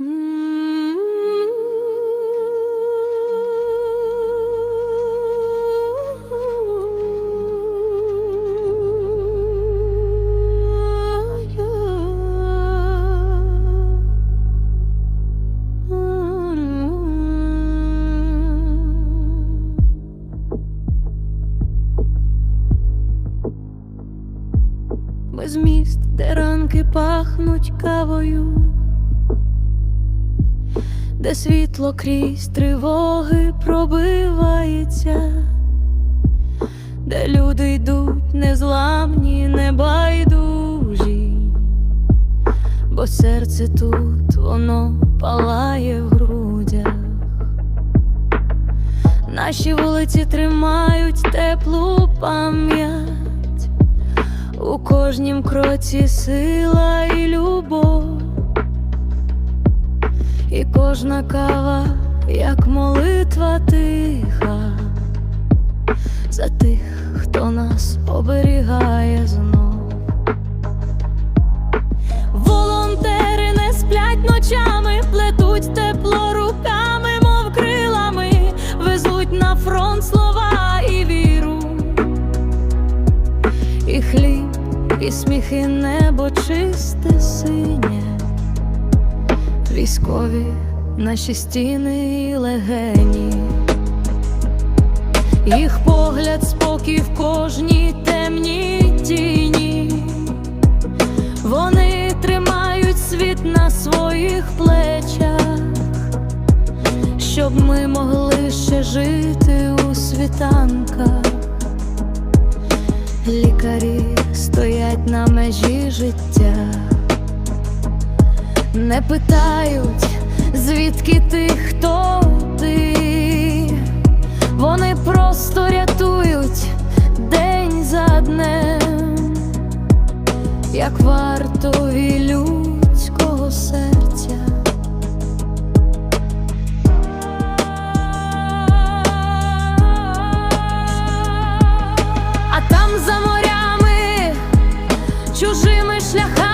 Ми міст, де ранки пахнуть кавою, де світло крізь тривоги пробивається, де люди йдуть незламні, небайдужі, бо серце тут воно палає в грудях. Наші вулиці тримають теплу пам'ять. У кожнім кроці сила і любов, і кожна кава, як молитва тиха, за тих, хто нас оберігає знов. Волонтери не сплять ночами, плетуть тепло руками, мов крилами, везуть на фронт слова і віру і хліб, і сміх, і небо чисте синє, військові наші стіни і легені, їх погляд, спокій в кожній темній тіні, вони тримають світ на своїх плечах, щоб ми могли ще жити у світанках. Лікарі стоять на межі життя, не питають, звідки ти, хто ти, вони просто рятують день за днем, як вартові людського серця. А там за морями, чужими шляхами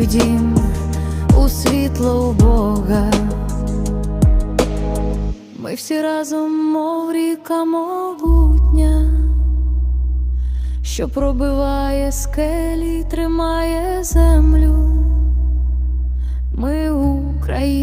у дім, у світло у Бога. Ми всі разом, мов ріка могутня що пробиває скелі, тримає землю. Ми Україна.